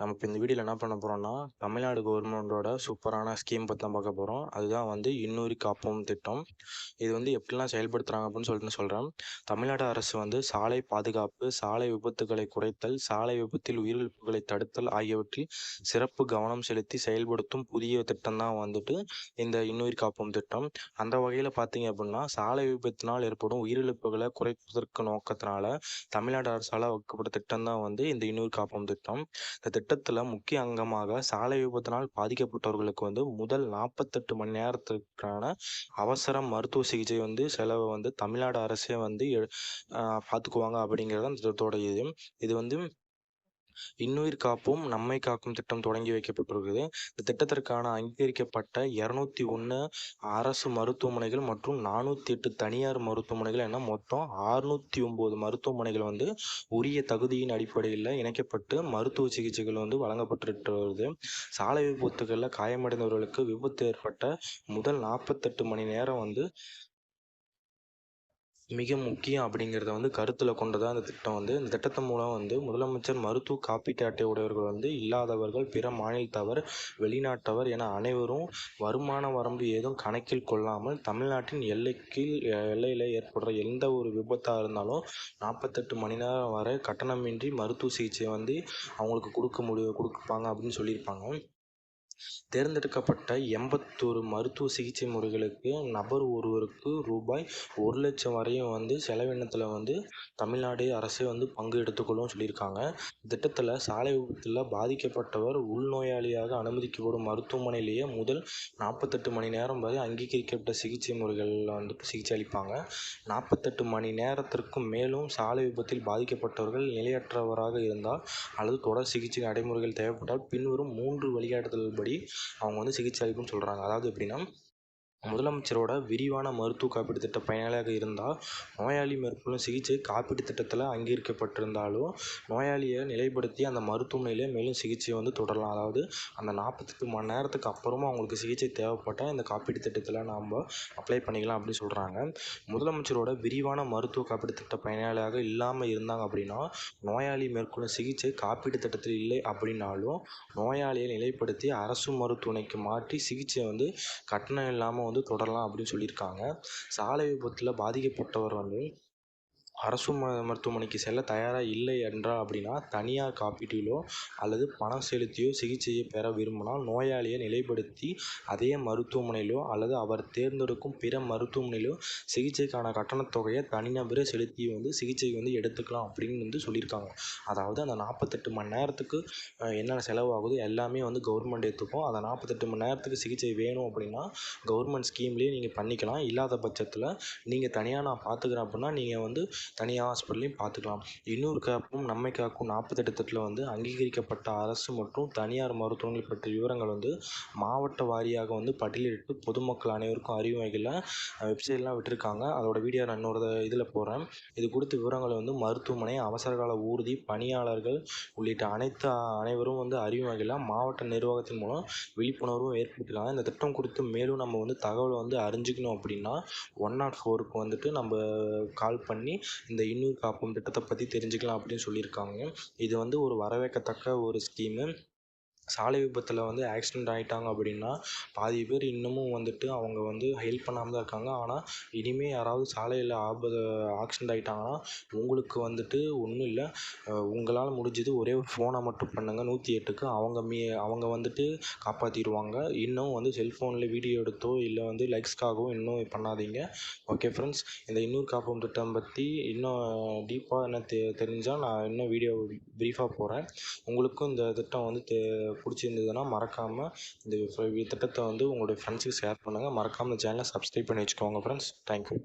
நம்ம இப்போ இந்த வீடியோவில் என்ன பண்ண போகிறோம்னா தமிழ்நாடு கவர்மெண்ட்டோட சூப்பரான ஸ்கீம் பற்றி தான் பார்க்க போகிறோம் அதுதான் வந்து இன்னொரு காப்போம் திட்டம். இது வந்து எப்படிலாம் செயல்படுத்துகிறாங்க அப்படின்னு சொல்லிட்டு சொல்கிறேன் தமிழ்நாடு அரசு வந்து சாலை பாதுகாப்பு சாலை விபத்துகளை குறைத்தல் சாலை விபத்தில் உயிரிழப்புகளை தடுத்தல் ஆகியவற்றில் சிறப்பு கவனம் செலுத்தி செயல்படுத்தும் புதிய திட்டம் தான் வந்துட்டு இந்த இன்னொரு காப்போம் திட்டம். அந்த வகையில் பார்த்தீங்க அப்படின்னா சாலை விபத்தினால் ஏற்படும் உயிரிழப்புகளை குறைப்பதற்கு நோக்கத்தினால தமிழ்நாடு அரசால் வகுக்கப்பட்ட திட்டம் தான் வந்து இந்த இன்னொரு காப்போம் திட்டம். இந்த திட்டத்தில் முக்கிய அங்கமாக சாலை விபத்தினால் பாதிக்கப்பட்டவர்களுக்கு வந்து முதல் நாற்பத்தெட்டு மணி நேரத்திற்கான அவசர மருத்துவ சிகிச்சை வந்து செலவை வந்து தமிழ்நாடு அரசே வந்து எ- ஆஹ் பார்த்துக்குவாங்க அப்படிங்கிறது அந்த திட்டத்தோட இது. இது வந்து இன்னுயிர் காப்போம் நம்மை காக்கும் திட்டம் தொடங்கி வைக்கப்பட்டிருக்குது. இந்த திட்டத்திற்கான அங்கீகரிக்கப்பட்ட இரநூத்தி ஒன்று அரசு மருத்துவமனைகள் மற்றும் நானூற்றி எட்டு தனியார் மருத்துவமனைகள் என மொத்தம் அறுநூற்றி ஒம்பது மருத்துவமனைகள் வந்து உரிய தகுதியின் அடிப்படையில் இணைக்கப்பட்டு மருத்துவ சிகிச்சைகள் வந்து வழங்கப்பட்டு வருது சாலை விபத்துகளில் காயமடைந்தவர்களுக்கு விபத்து ஏற்பட்ட முதல் நாற்பத்தெட்டு மணி நேரம் வந்து மிக முக்கியம் அப்படிங்கிறத வந்து கருத்தில் கொண்டு தான் இந்த திட்டம் வந்து இந்த திட்டத்தின் மூலம் வந்து முதலமைச்சர் மருத்துவ காப்பீட்டு அட்டை உடையவர்கள் வந்து இல்லாதவர்கள் பிற மாநிலத்தவர் வெளிநாட்டவர் என அனைவரும் வருமான வரம்பு ஏதும் கணக்கில் கொள்ளாமல் தமிழ்நாட்டின் எல்லைக்கு எல்லையில் ஏற்படுற எந்த ஒரு விபத்தாக இருந்தாலும் நாற்பத்தெட்டு மணி நேரம் வரை கட்டணமின்றி மருத்துவ சிகிச்சை வந்து அவங்களுக்கு கொடுக்க முடியும் கொடுப்பாங்க அப்படின்னு சொல்லியிருப்பாங்க. தேர்ந்தெடுக்கப்பட்ட எண்பத்தொரு மருத்துவ சிகிச்சை முறைகளுக்கு நபர் ஒருவருக்கு ரூபாய் ஒரு லட்சம் வரையும் வந்து செலவினத்தில் வந்து தமிழ்நாடு அரசே வந்து பங்கு எடுத்துக்கொள்ளும் சொல்லியிருக்காங்க. திட்டத்தில் சாலை விபத்தில் பாதிக்கப்பட்டவர் உள்நோயாளியாக அனுமதிக்கப்படும் மருத்துவமனையிலேயே முதல் நாற்பத்தெட்டு மணி நேரம் வரை அங்கீகரிக்கப்பட்ட சிகிச்சை முறைகளில் வந்து சிகிச்சை அளிப்பாங்க. நாற்பத்தெட்டு மணி நேரத்திற்கும் மேலும் சாலை விபத்தில் பாதிக்கப்பட்டவர்கள் நிலையற்றவராக இருந்தால் அல்லது தொடர் சிகிச்சை நடைமுறைகள் தேவைப்பட்டால் பின்வரும் மூன்று வழிகாட்டுதல் படி அவங்க வந்து சிகிச்சை அளிக்கும்னு சொல்கிறாங்க அதாவது எப்படின்னா முதலமைச்சரோட விரிவான மருத்துவ காப்பீடு திட்ட பயனாளியாக இருந்தால் நோயாளி மேற்கொள்ளும் சிகிச்சை காப்பீட்டு திட்டத்தில் அங்கீகரிக்கப்பட்டிருந்தாலும் நோயாளியை நிலைப்படுத்தி அந்த மருத்துவமனையிலே மேலும் சிகிச்சை வந்து தொடரலாம். அதாவது அந்த நாற்பத்தெட்டு மணி நேரத்துக்கு அப்புறமா அவங்களுக்கு சிகிச்சை தேவைப்பட்டால் இந்த காப்பீட்டு திட்டத்தில் நாம் அப்ளை பண்ணிக்கலாம் அப்படின்னு சொல்கிறாங்க முதலமைச்சரோட விரிவான மருத்துவ காப்பீடு திட்ட பயனாளியாக இல்லாமல் இருந்தாங்க அப்படின்னா நோயாளி மேற்கொள்ளும் சிகிச்சை காப்பீட்டு திட்டத்தில் இல்லை அப்படின்னாலும் நோயாளியை நிலைப்படுத்தி அரசு மருத்துவமனைக்கு மாற்றி சிகிச்சை வந்து கட்டணம் இல்லாமல் வந்து தொடரலாம் அப்படின்னு சொல்லியிருக்காங்க. சாலை விபத்தில் பாதிக்கப்பட்டவர் வந்து அரசு ம மருத்துவமனைக்கு செல்ல தயாராக இல்லை என்றால் அப்படின்னா தனியார் காப்பீட்டிலோ அல்லது பணம் செலுத்தியோ சிகிச்சையை பெற விரும்பினால் நோயாளியை நிலைப்படுத்தி அதே மருத்துவமனையிலோ அல்லது அவர் தேர்ந்தெடுக்கும் பிற மருத்துவமனையிலோ சிகிச்சைக்கான கட்டணத் தொகையை தனிநபரே செலுத்தி வந்து சிகிச்சை வந்து எடுத்துக்கலாம் அப்படின்னு வந்து சொல்லியிருக்காங்க. அதாவது அந்த நாற்பத்தெட்டு மணி நேரத்துக்கு என்னென்ன செலவாகுதோ எல்லாமே வந்து கவர்மெண்ட் எடுத்துக்கும் அந்த நாற்பத்தெட்டு மணி நேரத்துக்கு சிகிச்சை வேணும் அப்படின்னா கவர்மெண்ட் ஸ்கீம்லேயே நீங்கள் பண்ணிக்கலாம். இல்லாத பட்சத்தில் நீங்கள் தனியாக நான் பார்த்துக்கிறேன் அப்படின்னா நீங்கள் வந்து தனியார் ஹாஸ்பிட்டலையும் பார்த்துக்கலாம். இன்னொரு காப்பும் நம்மை காக்கும் நாற்பத்தெட்டு திட்டத்தில் வந்து அங்கீகரிக்கப்பட்ட அரசு மற்றும் தனியார் மருத்துவமனை பற்றிய விவரங்கள் வந்து மாவட்ட வாரியாக வந்து பட்டியலிட்டு பொதுமக்கள் அனைவருக்கும் அறிவு வகையில் வெப்சைட்லாம் விட்டுருக்காங்க. அதோட வீடியோ நான் இன்னொரு இதில் போடுறேன். இது குறித்த விவரங்களை வந்து மருத்துவமனை அவசரகால ஊர்தி பணியாளர்கள் உள்ளிட்ட அனைத்து அனைவரும் வந்து அறிவு வகையில் மாவட்ட நிர்வாகத்தின் மூலம் விழிப்புணர்வும் ஏற்படுத்திருக்காங்க. இந்த திட்டம் குறித்து மேலும் நம்ம வந்து தகவலை வந்து அறிஞ்சிக்கணும் அப்படின்னா ஒன் நாட் ஃபோருக்கு வந்துட்டு நம்ம கால் பண்ணி இந்த இன்னுயிர் காப்போம் திட்டத்தை பற்றி தெரிஞ்சுக்கலாம் அப்படின்னு சொல்லியிருக்காங்க. இது வந்து ஒரு வரவேற்கத்தக்க ஒரு ஸ்கீமு சாலை விபத்தில் வந்து ஆக்சிடெண்ட் ஆகிட்டாங்க அப்படின்னா பாதி பேர் இன்னமும் வந்துட்டு அவங்க வந்து ஹெல்ப் பண்ணாமல் தான் இருக்காங்க. ஆனால் இனிமேல் யாராவது சாலையில் ஆபத்து ஆக்சிடெண்ட் ஆகிட்டாங்கன்னா உங்களுக்கு வந்துட்டு ஒன்றும் இல்லை. உங்களால் முடிஞ்சது ஒரே ஒரு ஃபோனை மட்டும் பண்ணுங்கள் நூற்றி எட்டுக்கு அவங்க மீ அவங்க வந்துட்டு காப்பாற்றிடுவாங்க இன்னும் வந்து செல்ஃபோனில் வீடியோ எடுத்தோ இல்லை வந்து லைக்ஸ்க்காகவும் இன்னும் பண்ணாதீங்க. ஓகே ஃப்ரெண்ட்ஸ் இந்த இன்னொரு காப்போம் திட்டம் பற்றி இன்னும் டீப்பாக என்ன தெ தெரிஞ்சால் நான் இன்னும் வீடியோ ப்ரீஃபாக போகிறேன் உங்களுக்கும் இந்த திட்டம் வந்து தெ பிடிச்சிருந்ததுன்னா மறக்காமல் இந்த திட்டத்தை வந்து உங்களுடைய ஃப்ரெண்ட்ஸுக்கு ஷேர் பண்ணுங்கள் மறக்காமல் இந்த சேனலை சப்ஸ்கிரைப் பண்ணி வச்சுக்கோங்க ஃப்ரெண்ட்ஸ் தேங்க்யூ